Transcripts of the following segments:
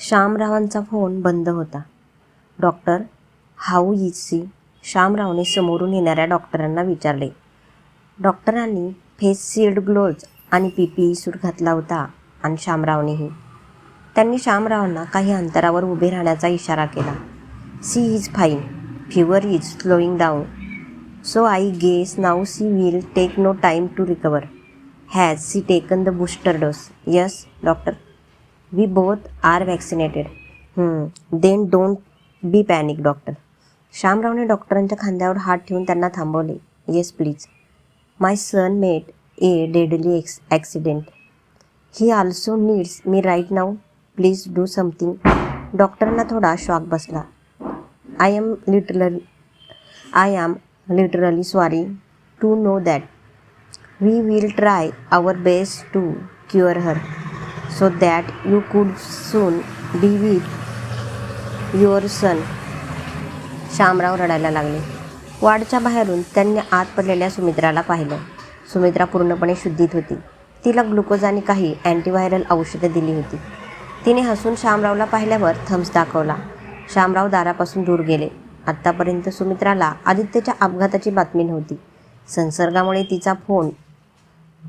श्यामरावांचा phone बंद होता. Doctor how is she श्यामरावने समोरून येणाऱ्या डॉक्टरांना विचारले. डॉक्टरांनी फेस सील्ड ग्लोव्ज आणि पी पी ई सूट घातला होता आणि श्यामरावनेही. त्यांनी श्यामरावांना काही अंतरावर उभे राहण्याचा इशारा केला. She is fine. Fever is slowing down. So I guess now she will take no time to recover. Has she taken the booster dose. Yes doctor. We both are vaccinated then don't be panic doctor श्यामरावने डॉक्टरांच्या खांद्यावर हात ठेवून त्यांना थांबवले. Yes please my son met a deadly ex accident he also needs me right now please do something डॉक्टरांना थोडा shock बसला. I am literally I am literally sorry to know that we will try our best to cure her so that you could soon be with your son Shamrao रडायला लागले. वाडच्या बाहेरून त्यांनी आत पडलेल्या सुमित्राला पाहिलं. सुमित्रा पूर्णपणे शुद्धीत होती. तिला ग्लुकोज आणि काही अँटीव्हायरल औषधं दिली होती. तिने हसून श्यामरावला पाहिल्यावर थम्स दाखवला. श्यामराव दारापासून दूर गेले. आत्तापर्यंत सुमित्राला आदित्यच्या अपघाताची बातमी नव्हती. संसर्गामुळे तिचा फोन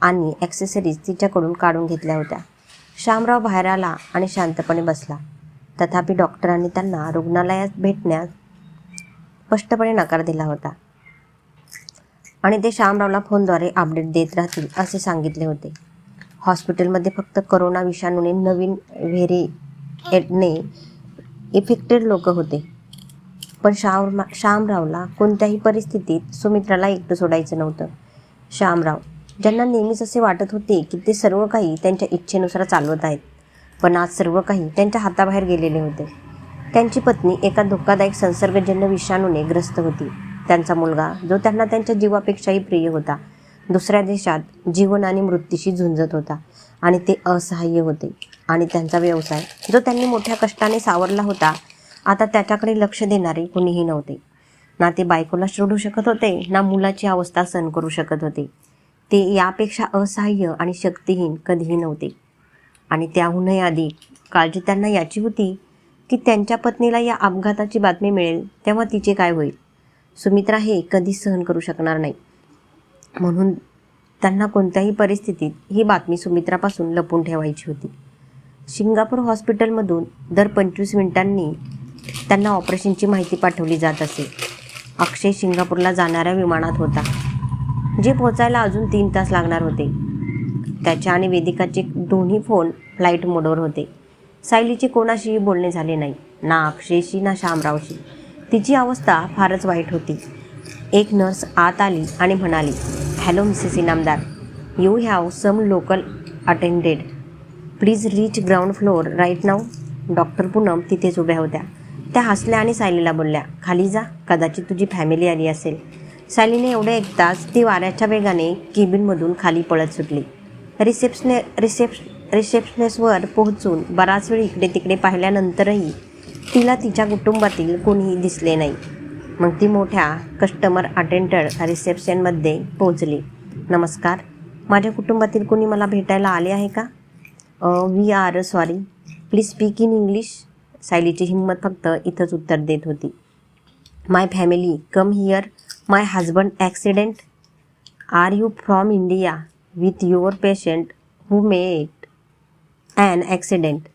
आणि ॲक्सेसरीज तिच्याकडून काढून घेतल्या होत्या. श्यामराव बाहेर आला आणि शांतपणे बसला. तथापि डॉक्टरांनी त्यांना रुग्णालयात भेटण्यास स्पष्टपणे नकार दिला होता. आणि ते श्यामरावला फोनद्वारे अपडेट देत राहतील असे सांगितले होते. हॉस्पिटलमध्ये फक्त करोना विषाणूने नवीन व्हेरिएटने इफेक्टेड लोक होते. पण श्याम श्यामरावला कोणत्याही परिस्थितीत सुमित्राला एकटं सोडायचं नव्हतं. श्यामराव ज्यांना नेहमीच असे वाटत होते की ते सर्व काही त्यांच्या इच्छेनुसार चालवत आहेत. पण आज सर्व काही त्यांच्या हाताबाहेर गेलेले होते. त्यांची पत्नी एका धोकादायक संसर्गजन्य विषाणूने ग्रस्त होती. त्यांचा मुलगा जो त्यांना त्यांच्या जीवापेक्षाही प्रिय होता दुसऱ्या देशात जीवन आणि मृत्यूशी झुंजत होता आणि ते असहाय्य होते. आणि त्यांचा व्यवसाय जो त्यांनी मोठ्या कष्टाने सावरला होता आता त्याच्याकडे लक्ष देणारे कुणीही नव्हते. ना ते बायकोला शोधू शकत होते ना मुलाची अवस्था सहन करू शकत होते. ते यापेक्षा असहाय्य आणि शक्तिहीन कधीही नव्हते. आणि त्याहूनही आधी काळजी त्यांना याची होती की त्यांच्या पत्नीला या अपघाताची बातमी मिळेल तेव्हा तिचे काय होईल? सुमित्रा हे कधीच सहन करू शकणार नाही. म्हणून त्यांना कोणत्याही परिस्थितीत ही बातमी सुमित्रापासून लपून ठेवायची होती. सिंगापूर हॉस्पिटलमधून दर पंचवीस मिनिटांनी त्यांना ऑपरेशनची माहिती पाठवली जात असे. अक्षय सिंगापूरला जाणाऱ्या विमानात होता. जे पोचायला अजून तीन तास लागणार होते. त्याच्या आणि वेदिकाचे दोन्ही फोन फ्लाईट मोडवर होते. सायलीचे कोणाशीही बोलणे झाले नाही. ना अक्षयशी ना श्यामरावशी तिची अवस्था फारच वाईट होती. एक नर्स आत आली आणि म्हणाली hello Mrs Inamdar. You have some local attended. Please reach ground floor right now. Doctor Poonam तिथेच उभ्या होत्या. त्या हसल्या आणि सायलीला बोलल्या खाली जा. कदाचित तुझी फॅमिली आली असेल. सायलीने एवढे ऐकताच ती वाऱ्याच्या वेगाने केबिनमधून खाली पळत सुटली. रिसेप्शने रिसेप्श रिसेप्शनेसवर पोहोचून बराच वेळ इकडे तिकडे पाहिल्यानंतरही तिला तिच्या कुटुंबातील कोणीही दिसले नाही. मग ती मोठ्या कस्टमर अटेंडर रिसेप्शनमध्ये पोहोचली. नमस्कार माझ्या कुटुंबातील कोणी मला भेटायला आले आहे का? We are sorry. Please speak in English. सायलीची हिंमत फक्त इथंच उत्तर देत होती. My family come here. My husband accident are you from India with your patient who met an accident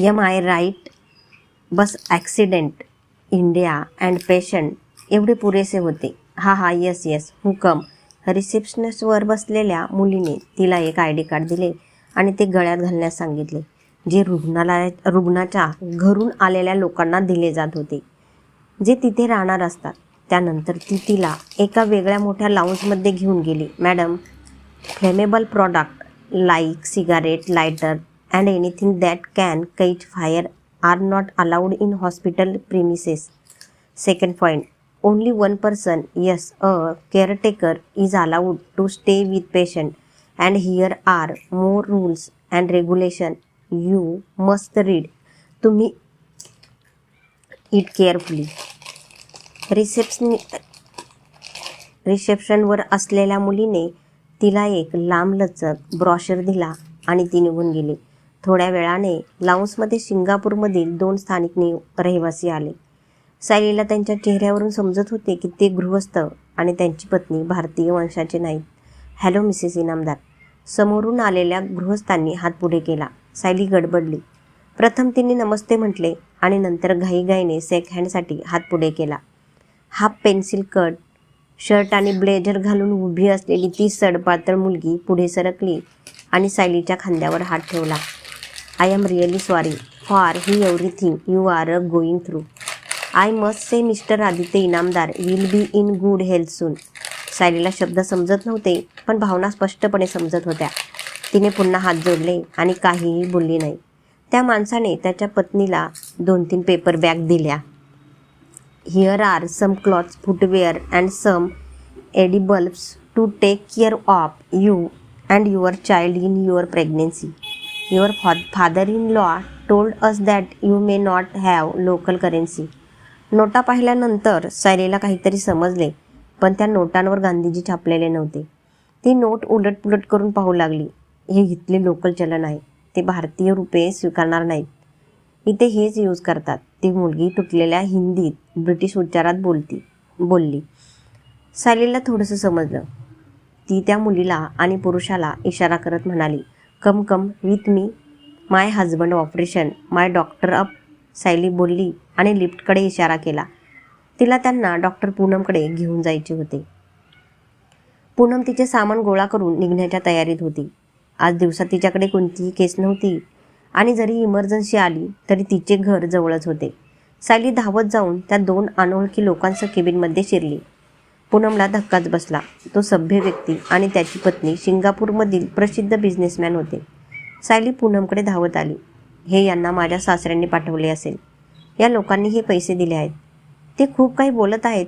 am I right bus accident India and patient एवढे पुरेसे होते. हा हा येस येस हुकम रिसेप्शनिस्टवर बसलेल्या मुलीने तिला एक आय डी कार्ड दिले आणि ते गळ्यात घालण्यास सांगितले. जे रुग्णालयात रुग्णाच्या घरून आलेल्या लोकांना दिले जात होते जे तिथे राहणार असतात. त्यानंतर ती तिला एका वेगळ्या मोठ्या लाऊंजमध्ये घेऊन गेली. Madam flammable product like cigarette lighter and anything that can catch fire are not allowed in hospital premises second point only one person yes a caretaker is allowed to stay with patient and here are more rules and regulation you must read तुम्ही it carefully रिसेप्शनि रिसेप्शनवर असलेल्या मुलीने तिला एक लांबलचक brochure दिला आणि ती निघून गेली. थोड्या वेळाने लाऊन्समध्ये सिंगापूरमधील दोन स्थानिक नि रहिवासी आले. सायलीला त्यांच्या चेहऱ्यावरून समजत होते की ते गृहस्थ आणि त्यांची पत्नी भारतीय वंशाचे नाहीत. हॅलो मिसेस इनामदार समोरून आलेल्या गृहस्थांनी हात पुढे केला. सायली गडबडली. प्रथम तिने नमस्ते म्हटले आणि नंतर घाईघाईने सेक हँडसाठी हात पुढे केला. हाफ पेन्सिल कट शर्ट आणि ब्लेझर घालून उभी असलेली ती सडपातळ मुलगी पुढे सरकली आणि सायलीच्या खांद्यावर हात ठेवला. I am really sorry for he everything you are a going through. I must say Mr Aditya Inamdar will be in good health soon. सायलीला शब्द समजत नव्हते पण भावना स्पष्टपणे समजत होत्या. तिने पुन्हा हात जोडले आणि काहीही बोलली नाही. त्या माणसाने त्याच्या पत्नीला दोन तीन पेपर बॅग दिल्या. Here are some clothes footwear and some edibles to take care of you and your child in your pregnancy your fa father in law told us that you may not have local currency नोटा पाहिल्यानंतर सायलीला काहीतरी समजले पण त्या नोटांवर गांधीजी छापलेले नव्हते. ती note उलटपुलट करून पाहू लागली. हे इथले लोकल चलन आहे. ते भारतीय रुपये स्वीकारणार नाहीत. इथे हेच यूज करतात. ती मुलगी तुटलेल्या हिंदीत ब्रिटिश उच्चारात बोलती बोलली. सायलीला थोडंसं समजलं. ती त्या मुलीला आणि पुरुषाला इशारा करत म्हणाली come come with me. My husband operation my doctor up Sayali बोलली आणि लिफ्टकडे इशारा केला. तिला त्यांना डॉक्टर पूनमकडे घेऊन जायचे होते. पूनम तिचे सामान गोळा करून निघण्याच्या तयारीत होती. आज दिवसात तिच्याकडे कोणतीही केस नव्हती. आणि जरी इमर्जन्सी आली तरी तिचे घर जवळच होते. सायली धावत जाऊन त्या दोन अनोळखी लोकांसह केबिनमध्ये शिरली. पूनमला धक्काच बसला. तो सभ्य व्यक्ती आणि त्याची पत्नी सिंगापूरमधील प्रसिद्ध बिझनेसमॅन होते. सायली पूनमकडे धावत आली. हे यांना माझ्या सासऱ्यांनी पाठवले असेल. या लोकांनी हे पैसे दिले आहेत. ते खूप काही बोलत आहेत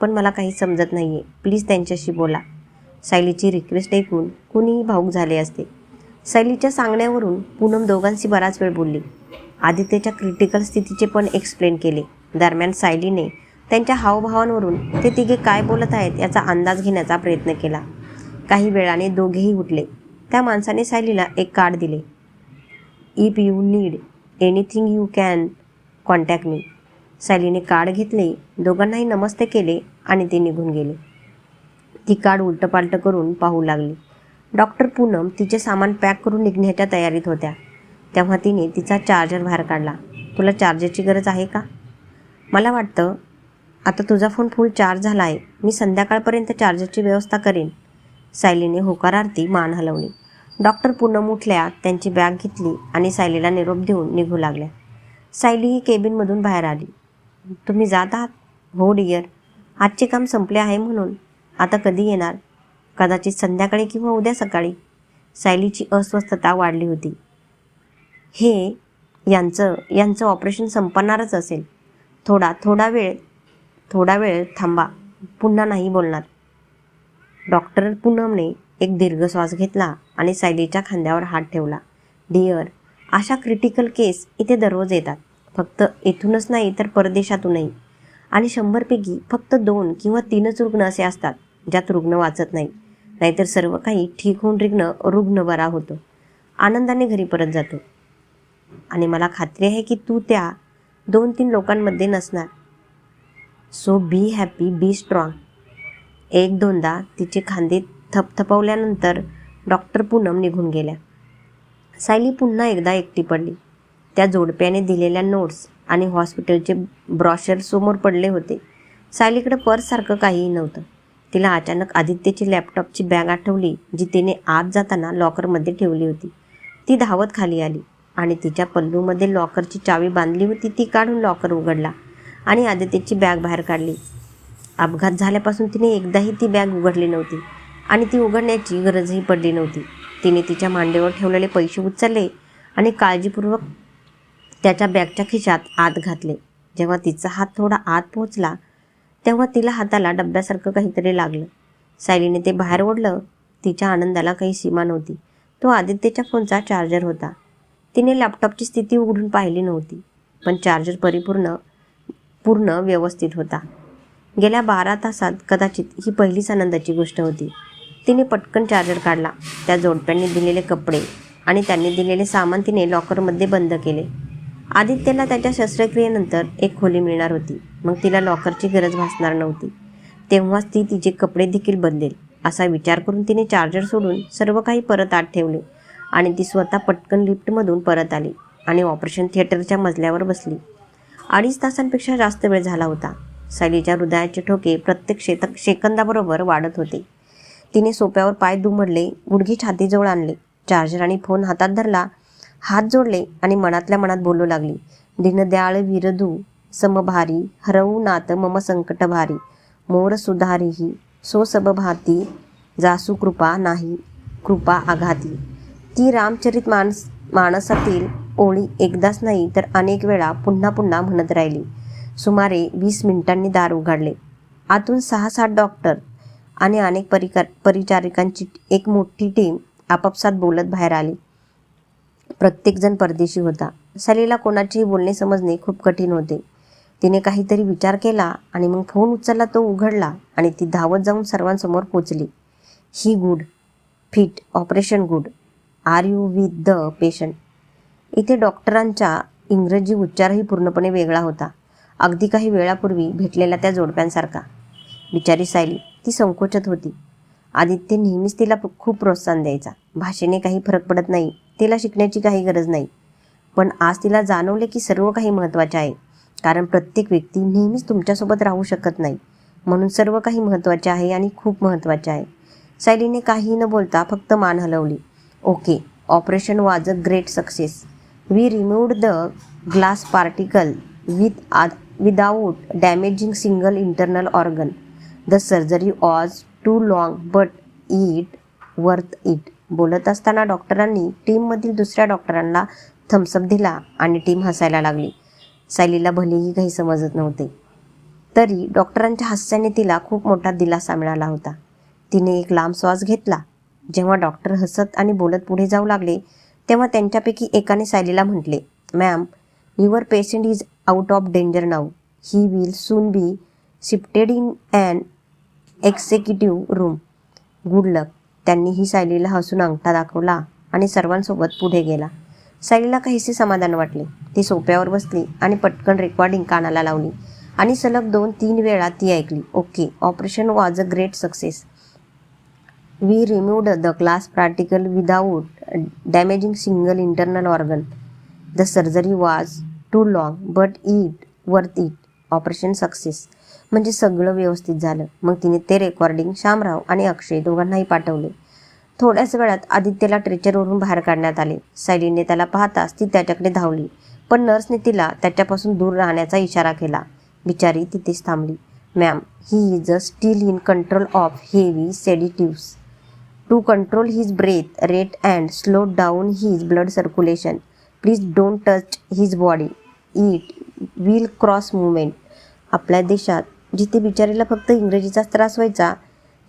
पण मला काही समजत नाही आहे प्लीज त्यांच्याशी बोला. सायलीची रिक्वेस्ट ऐकून कुणीही भाऊक झाले असते. सैलीच्या सांगण्यावरून पूनम दोघांशी बराच वेळ बोलली. आदित्यच्या क्रिटिकल स्थितीचे पण एक्सप्लेन केले. दरम्यान सायलीने त्यांच्या हावभावांवरून ते तिघे काय बोलत आहेत याचा अंदाज घेण्याचा प्रयत्न केला. काही वेळाने दोघेही उठले. त्या माणसाने सायलीला एक कार्ड दिले. If you need anything you can contact me सायलीने card घेतले दोघांनाही नमस्ते केले आणि ते निघून गेले. ती कार्ड उलटपालट करून पाहू लागली. डॉक्टर पूनम तिचे सामान पॅक करून निघण्याच्या तयारीत होत्या. तेव्हा तिने तिचा चार्जर बाहेर काढला. तुला चार्जरची गरज आहे का? मला वाटतं आता तुझा फोन फुल चार्ज झाला आहे. मी संध्याकाळपर्यंत चार्जरची व्यवस्था करेन. सायलीने होकारार्थी मान हलवली. डॉक्टर पूनम उठल्या त्यांची बॅग घेतली आणि सायलीला निरोप देऊन निघू लागल्या. सायली ही केबिनमधून बाहेर आली. तुम्ही जात आहात? हो डियर आजचे काम संपले आहे म्हणून. आता कधी येणार? कदाचित संध्याकाळी किंवा उद्या सकाळी सायलीची अस्वस्थता वाढली होती. हे यांचं यांचं ऑपरेशन संपणारच असेल. थोडा थोडा वेळ थोडा वेळ थांबा. पुन्हा नाही बोलणार. डॉक्टर पूनमने एक दीर्घ श्वास घेतला आणि सायलीच्या खांद्यावर हात ठेवला. डिअर अशा क्रिटिकल केस इथे दररोज येतात. फक्त इथूनच नाही तर परदेशातूनही. आणि शंभरपैकी फक्त दोन किंवा तीनच रुग्ण असे असतात ज्यात रुग्ण वाचत नाही. नाहीतर सर्व काही ठीक होऊन रिग्ण रुग्ण बरा होतो. आनंदाने घरी परत जातो. आणि मला खात्री आहे की तू त्या दोन तीन लोकांमध्ये नसणार. So be happy be strong एक दोनदा तिचे खांदे थपथपवल्यानंतर डॉक्टर पूनम निघून गेल्या. सायली पुन्हा एकदा एकटी पडली. त्या जोडप्याने दिलेल्या नोट्स आणि हॉस्पिटलचे ब्रॉशर समोर पडले होते. सायलीकडे पर्ससारखं काहीही नव्हतं. तिला अचानक आदित्यची लॅपटॉपची बॅग आठवली जी तिने आत जाताना लॉकरमध्ये ठेवली होती. ती धावत खाली आली आणि तिच्या पल्लूमध्ये लॉकरची चावी बांधली होती ती काढून लॉकर उघडला आणि आदित्यची बॅग बाहेर काढली. अपघात झाल्यापासून तिने एकदाही ती बॅग उघडली नव्हती आणि ती उघडण्याची गरजही पडली नव्हती. तिने तिच्या मांडीवर ठेवलेले पैसे उचलले आणि काळजीपूर्वक त्याच्या बॅगच्या खिशात आत घातले. जेव्हा तिचा हात थोडा आत पोहोचला तेव्हा तिला हाताला डब्यासारखं काहीतरी लागलं. सायलीने ते बाहेर ओढलं. तिच्या आनंदाला काही सीमा नव्हती. तो आदित्यच्या फोनचा चार्जर होता. तिने लॅपटॉपची स्थिती उघडून पाहिली नव्हती पण चार्जर परिपूर्ण पूर्ण व्यवस्थित होता. गेल्या बारा तासात कदाचित ही पहिलीच आनंदाची गोष्ट होती. तिने पटकन चार्जर काढला. त्या जोडप्यांनी दिलेले कपडे आणि त्यांनी दिलेले सामान तिने लॉकरमध्ये बंद केले. आदित्यला त्याच्या शस्त्रक्रियेनंतर एक खोली मिळणार होती. मग तिला लॉकरची गरज भासणार नव्हती. तेव्हाच ती तिचे कपडे देखील बदलेल असा विचार करून तिने चार्जर सोडून सर्व काही परत आत ठेवले आणि ती स्वतः पटकन लिफ्टमधून परत आली आणि ऑपरेशन थिएटरच्या मजल्यावर बसली. अडीच तासांपेक्षा जास्त वेळ झाला होता. सायलीच्या हृदयाचे ठोके प्रत्येक शेतक सेकंदाबरोबर वाढत होते. तिने सोप्यावर पाय दुमडले गुडघे छातीजवळ आणले. चार्जर आणि फोन हातात धरला हात जोडले आणि मनातल्या मनात बोलू लागली. दीनदयाळ विरधू समभारी हरवू नात मम संकट भारी. मोर सुधारीही सो सबभाती जासू कृपा नाही कृपा आघाती. ती रामचरित मानस माणसातील ओळी एकदाच नाही तर अनेक वेळा पुन्हा पुन्हा म्हणत राहिली. सुमारे वीस मिनिटांनी दार उघडले. आतून सहा सात डॉक्टर आणि अनेक परिकार परिचारिकांची एक मोठी टीम आपापसात बोलत बाहेर आली. प्रत्येकजण परदेशी होता. सलीला कोणाचेही बोलणे समजणे खूप कठीण होते. तिने काहीतरी विचार केला आणि मग फोन उचलला तो उघडला आणि ती धावत जाऊन सर्वांसमोर पोचली. He good fit operation good are you with the patient इथे डॉक्टरांचा इंग्रजी उच्चारही पूर्णपणे वेगळा होता. अगदी काही वेळापूर्वी भेटलेल्या त्या जोडप्यांसारखा. बिचारी सायली ती संकोचत होती. आदित्य नेहमीच तिला खूप प्रोत्साहन द्यायचा. भाषेने काही फरक पडत नाही. तिला शिकण्याची काही गरज नाही. पण आज तिला जाणवले की सर्व काही महत्त्वाचे आहे. कारण प्रत्येक व्यक्ती नेहमीच तुमच्यासोबत राहू शकत नाही. म्हणून सर्व काही महत्त्वाचे आहे आणि खूप महत्त्वाचे आहे. सायलीने काही न बोलता फक्त मान हलवली. Okay operation was a great success. We removed the glass particle with uh without damaging single internal organ. The surgery was too long but it worth it बोलत असताना डॉक्टरांनी टीममधील दुसऱ्या डॉक्टरांना थम्सअप दिला आणि टीम हसायला लागली. सायलीला भलेही काही समजत नव्हते. तरी डॉक्टरांच्या हास्याने तिला खूप मोठा दिलासा मिळाला होता. तिने एक लांब श्वास घेतला. जेव्हा डॉक्टर हसत आणि बोलत पुढे जाऊ लागले तेव्हा त्यांच्यापैकी एकाने सायलीला म्हटले ma'am your patient is out of danger now. He will soon be shifted in and executive room good luck त्यांनी ही सायलीला हसून अंगठा दाखवला आणि सर्वांसोबत पुढे गेला. सायलीला काहीसे समाधान वाटले. ती सोप्यावर बसली आणि पटकन रेकॉर्डिंग कानाला लावली आणि सलग दोन तीन वेळा ती ऐकली. Okay operation was a great success. We removed the glass particle without damaging single internal organ. The surgery was too long but it worth it. Operation success. म्हणजे सगळं व्यवस्थित झालं. मग तिने ते रेकॉर्डिंग श्यामराव आणि अक्षय दोघांनाही पाठवले. थोड्याच वेळात आदित्यला ट्रेचरवरून बाहेर काढण्यात आले. सायलीने त्याला पाहताच ती त्याच्याकडे धावली. पण नर्सने तिला त्याच्यापासून दूर राहण्याचा इशारा केला. बिचारी तिथेच थांबली. Ma'am he is a still in control of heavy sedatives to control his breath rate and slow down his blood circulation please don't touch his body it will cross movement आपल्या देशात जिथे बिचारीला फक्त इंग्रजीचाच त्रास व्हायचा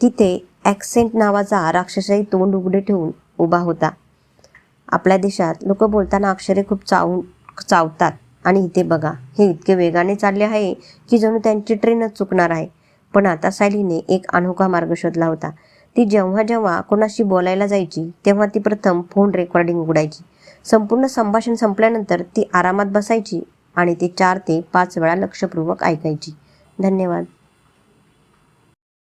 तिथे ॲक्सेंट नावाचा राक्षसही तोंड उघडे ठेवून उभा होता. आपल्या देशात लोक बोलताना अक्षरे खूप चावून चावतात. आणि इथे बघा हे इतके वेगाने चालले आहे की जणू त्यांची ट्रेनच चुकणार आहे. पण आता सायलीने एक अनोखा मार्ग शोधला होता. ती जेव्हा जेव्हा कोणाशी बोलायला जायची तेव्हा ती प्रथम फोन रेकॉर्डिंग उघडायची. संपूर्ण संभाषण संपल्यानंतर ती आरामात बसायची आणि ती चार ते पाच वेळा लक्षपूर्वक ऐकायची. धन्यवाद.